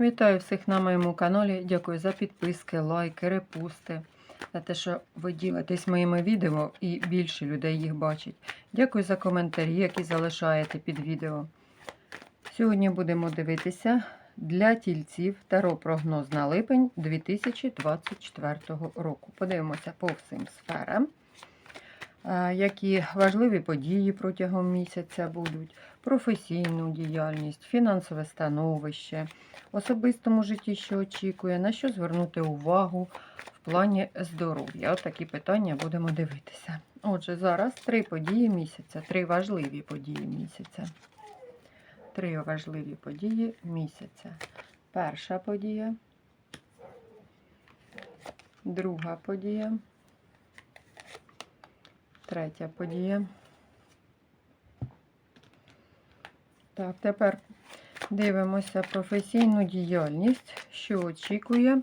Вітаю всіх на моєму каналі. Дякую за підписки, лайки, репости, за те, що ви ділитесь моїми відео і більше людей їх бачить. Дякую за коментарі, які залишаєте під відео. Сьогодні будемо дивитися для тільців таро прогноз на липень 2024 року. Подивимося по всім сферам, які важливі події протягом місяця будуть, професійну діяльність, фінансове становище, особистому житті, що очікує, на що звернути увагу в плані здоров'я. Такі питання будемо дивитися. Отже, зараз три події місяця, три важливі події місяця. Три важливі події місяця. Перша подія, друга подія, третя подія. Так, тепер Дивимося професійну діяльність, що очікує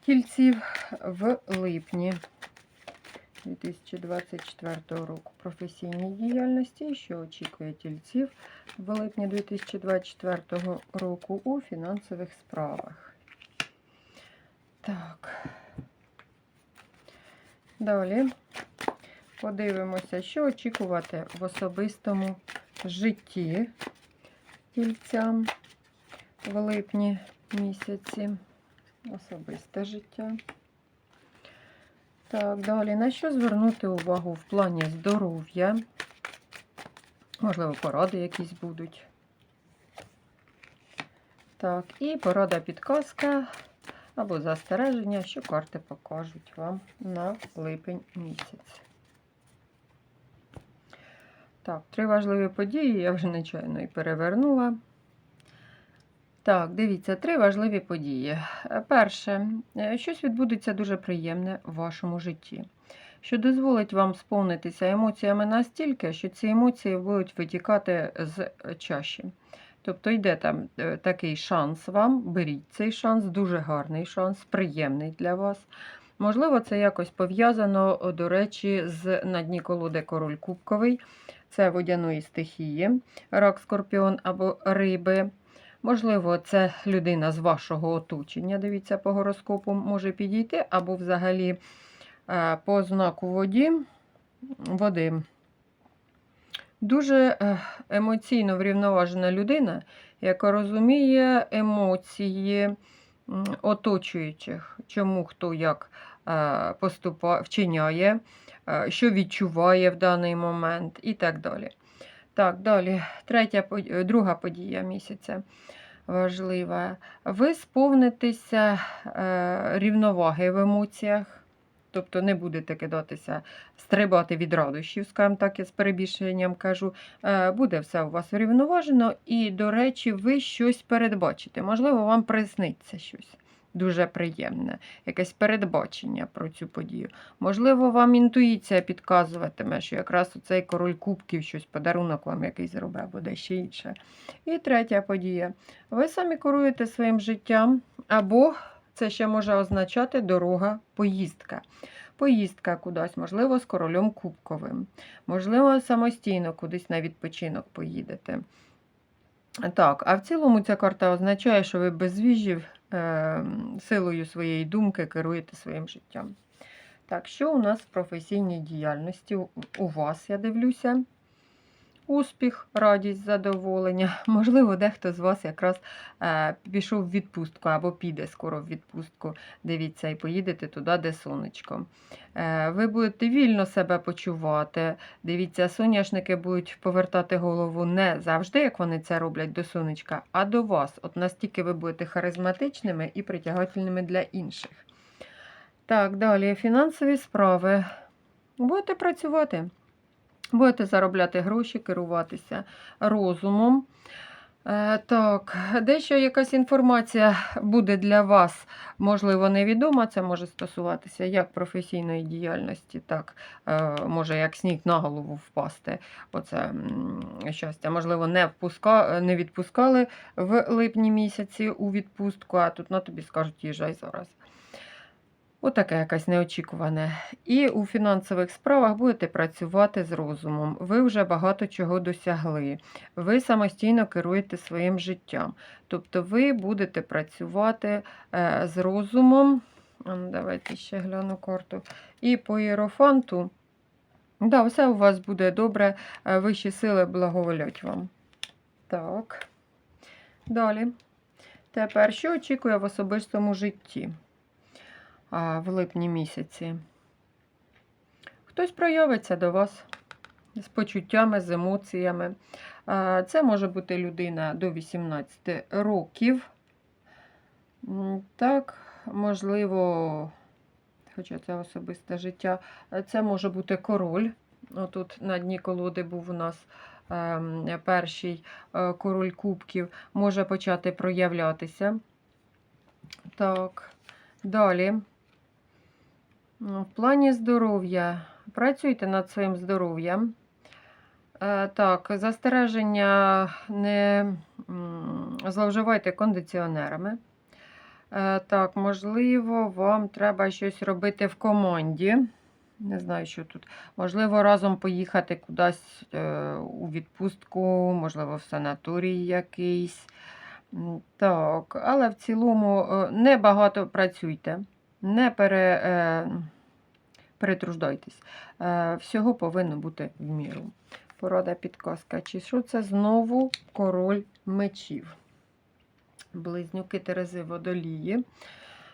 тільців в липні 2024 року. Професійній діяльності, що очікує тільців в липні 2024 року у фінансових справах. Так. Далі подивимося, що очікувати в особистому житті тільцям в липні місяці. Особисте життя. Так, далі на що звернути увагу в плані здоров'я? Можливо, поради якісь будуть. Так, і порада підказка або застереження, що карти покажуть вам на липень місяць. Так, три важливі події, я вже нечайно і перевернула. Так, дивіться, три важливі події. Е, Перше, е, щось відбудеться дуже приємне в вашому житті, що дозволить вам сповнитися емоціями настільки, що ці емоції будуть витікати з чаші. Тобто йде там е, такий шанс вам, беріть цей шанс, дуже гарний шанс, приємний для вас. Можливо, це якось пов'язано, до речі, з на колоди король Кубковий. Це водяної стихії, рак, скорпіон або риби. Можливо, це людина з вашого оточення, дивіться, по гороскопу може підійти, або взагалі е, по знаку воді, води. Дуже е, емоційно врівноважена людина, яка розуміє емоції оточуючих, чому хто як поступає, вчиняє, е, що відчуває в даний момент і так далі. Так, далі, третя, е, друга подія місяця важлива. Ви сповнитеся е, рівноваги в емоціях. Тобто не будете кидатися, стрибати від радощів, скажімо так, я з перебільшенням кажу. Е, Буде все у вас врівноважено, і, до речі, ви щось передбачите. Можливо, вам присниться щось дуже приємне, якесь передбачення про цю подію. Можливо, вам інтуїція підказуватиме, що якраз цей король кубків щось подарунок вам якийсь зробив, або дещо інше. І третя подія. Ви самі керуєте своїм життям, або це ще може означати дорога, поїздка. Поїздка кудись, можливо, з королем Кубковим. Можливо, самостійно кудись на відпочинок поїдете. Так, а в цілому ця карта означає, що ви без віжів е, силою своєї думки керуєте своїм життям. Так, що у нас в професійній діяльності? У- вас, я дивлюся. Успіх, радість, задоволення. Можливо, дехто з вас якраз е, пішов в відпустку або піде скоро в відпустку. Дивіться, і поїдете туди, де сонечко. Е, ви будете вільно себе почувати. Дивіться, соняшники будуть повертати голову не завжди, як вони це роблять до сонечка, а до вас. От настільки ви будете харизматичними і притягательними для інших. Так, далі фінансові справи. Будете працювати. Будете заробляти гроші, керуватися розумом. Е, Так, дещо якась інформація буде для вас, можливо, невідома. Це може стосуватися як професійної діяльності, так е, може як сніг на голову впасти. Оце щастя. Можливо, не, впуска, не відпускали в липні місяці у відпустку, а тут на тобі скажуть, їжджай зараз. Отаке якесь неочікуване. І у фінансових справах будете працювати з розумом. Ви вже багато чого досягли. Ви самостійно керуєте своїм життям. Тобто ви будете працювати е, з розумом. Ну, Давайте ще гляну карту. І по іерофанту. Да, все у вас буде добре. е, Вищі сили благоволять вам. Так. Далі. Тепер, що очікує в особистому житті в липні місяці? Хтось проявиться до вас з почуттями, з емоціями. Це може бути людина до 18 років. Так, можливо, хоча це особисте життя, це може бути король. Отут на дні колоди був у нас ем, перший е, король кубків, може почати проявлятися. Так, далі. Ну, В плані здоров'я. Працюйте над своїм здоров'ям. Е, Так, застереження не зловживайте кондиціонерами. Е, Так, можливо, вам треба щось робити в команді. Не знаю, що тут. Можливо, разом поїхати кудись е, у відпустку, можливо, в санаторій якийсь. Так, але в цілому е, не багато працюйте, не пере, е, перетруждайтесь. Е, Всього повинно бути в міру. Порада підказка. Чи що це знову король мечів? Близнюки Терези Водолії.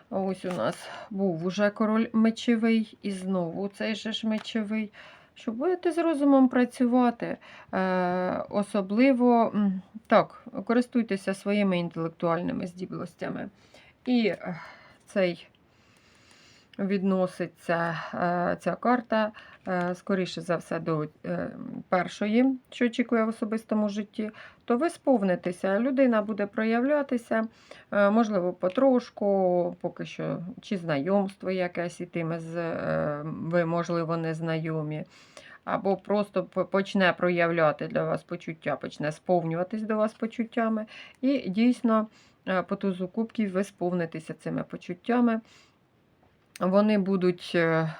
Ось у нас був уже король мечовий, і знову цей же ж мечовий. Що будете з розумом працювати. Е, особливо так, користуйтеся своїми інтелектуальними здібностями. І цей відноситься е, ця карта, е, скоріше за все, до е, першої, що очікує в особистому житті, то ви сповнитеся, людина буде проявлятися, можливо, потрошку, поки що, чи знайомство якесь ітиме ви, можливо, незнайомі. Або просто почне проявляти для вас почуття, почне сповнюватись до вас почуттями. І дійсно по тузу кубків ви сповнитеся цими почуттями. Вони будуть е,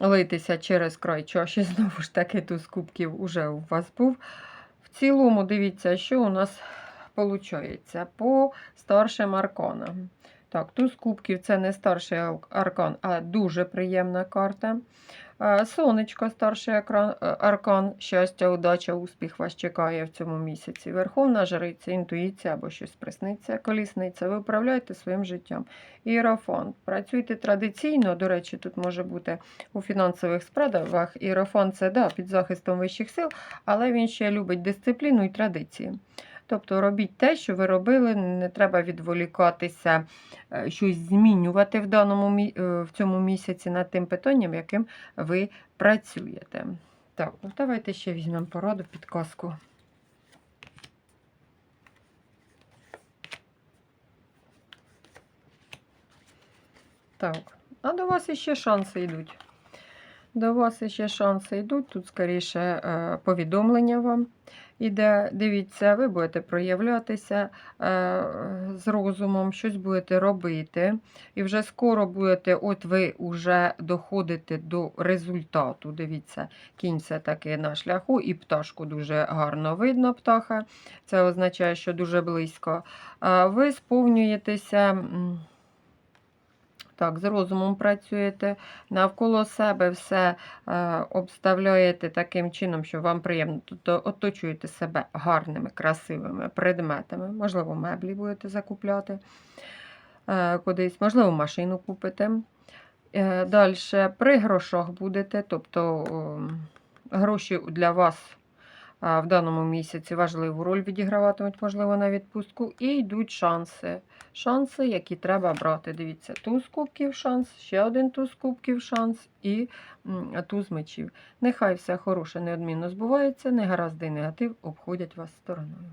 литися через край чаші. Знову ж таки, туз кубків уже у вас був. В цілому, дивіться, що у нас виходить по старшим арканам. Так, туз кубків це не старший аркан, а дуже приємна карта. Е, Сонечко, старший е, аркан, щастя, удача, успіх вас чекає в цьому місяці. Верховна жриця, інтуїція або щось присниться, колісниця. Ви управляєте своїм життям. Іерофант. Працюйте традиційно. До речі, тут може бути у фінансових справах. Іерофант це да, під захистом вищих сил, але він ще любить дисципліну і традиції. Тобто робіть те, що ви робили, не треба відволікатися, е, щось змінювати в даному е, в цьому місяці над тим питанням, яким ви працюєте. Так, ну давайте ще візьмемо пораду, підказку. Так, а до вас іще шанси йдуть. До вас іще шанси йдуть. Тут, скоріше, е, повідомлення вам іде. Дивіться, ви будете проявлятися е, з розумом, щось будете робити. І вже скоро будете, от ви вже доходите до результату. Дивіться, кінь все таки на шляху, і пташку дуже гарно видно, птаха. Це означає, що дуже близько. Ви сповнюєтеся. Так, з розумом працюєте, навколо себе все е, обставляєте таким чином, що вам приємно. Тобто оточуєте себе гарними, красивими предметами. Можливо, меблі будете закупляти е, кудись, можливо, машину купите. Е, Далі при грошах будете, тобто е, гроші для вас в даному місяці важливу роль відіграватимуть, можливо, на відпустку. І йдуть шанси. Шанси, які треба брати. Дивіться, туз кубків шанс, ще один туз кубків шанс і туз мечів. Нехай все хороше неодмінно збувається, негаразди і негатив обходять вас стороною.